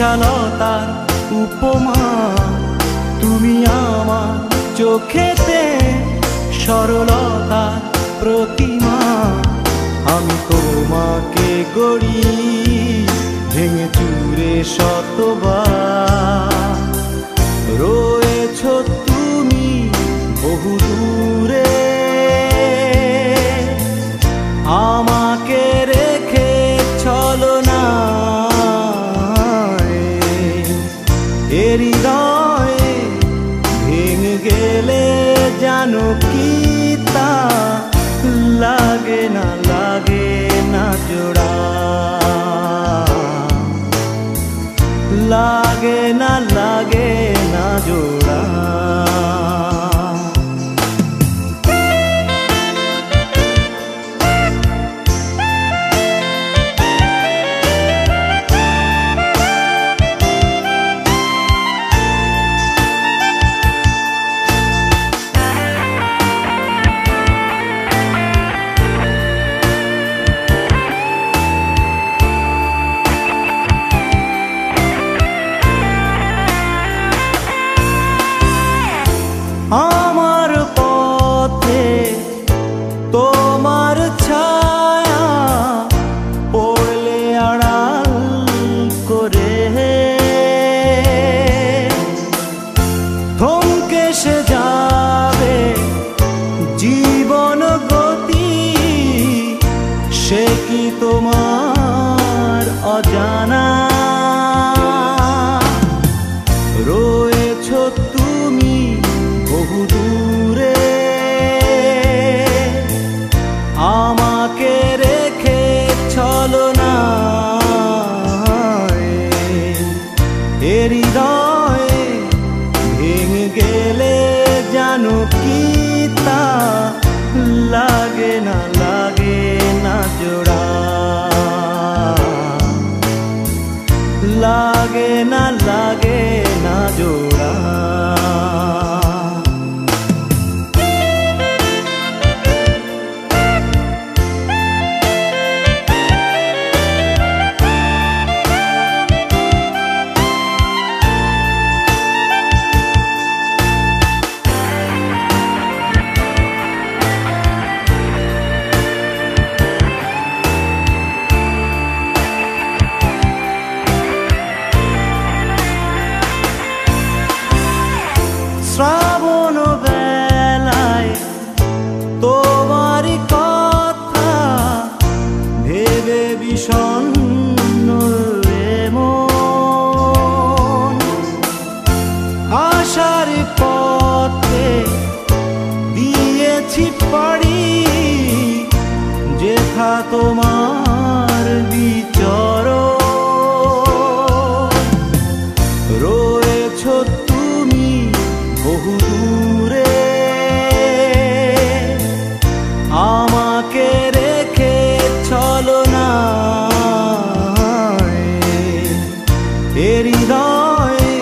বিশালতার উপমা। তুমি আমার চোখেতে সরলতার প্রতিমা। আমি তোমাকে গড়ি ভেঙে চুরে শতবার। রয়েছ তুমি বহু দূরে আমাকে গেলে জানো কি তা? লাগে না লাগে না জোড়া। লাগে না লাগে না জোড়া। তোমার ছায়া পড়লে আড়াল করে। থমকে সে যাবে জীবন গতি সে কি তোমার অজানা জানো কি তা লাগে না লাগে না জোড়া। তোমার বিচর। রয়েছ তুমি বহু দূরে। আমাকে রেখে চলো না। হৃদয়ে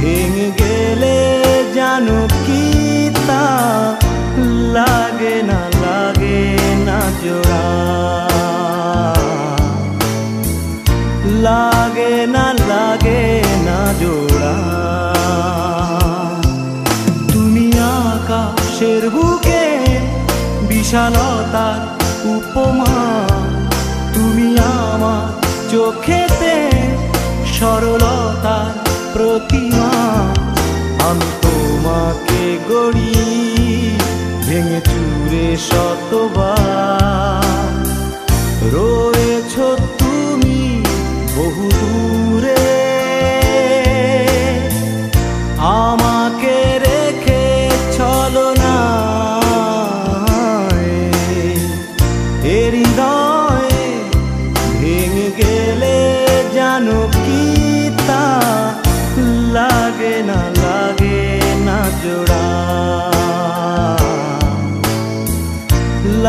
ভেঙে গেলে জানো কি তা লাগে না। আকাশের বুকে বিশালতার উপমা। তুমি আমার চোখেতে সরলতার প্রতিমা। আমি তোমাকে গড়ি, ভেঙে চুরে শতবার।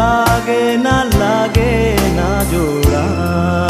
लागे ना लागे ना जोड़ा।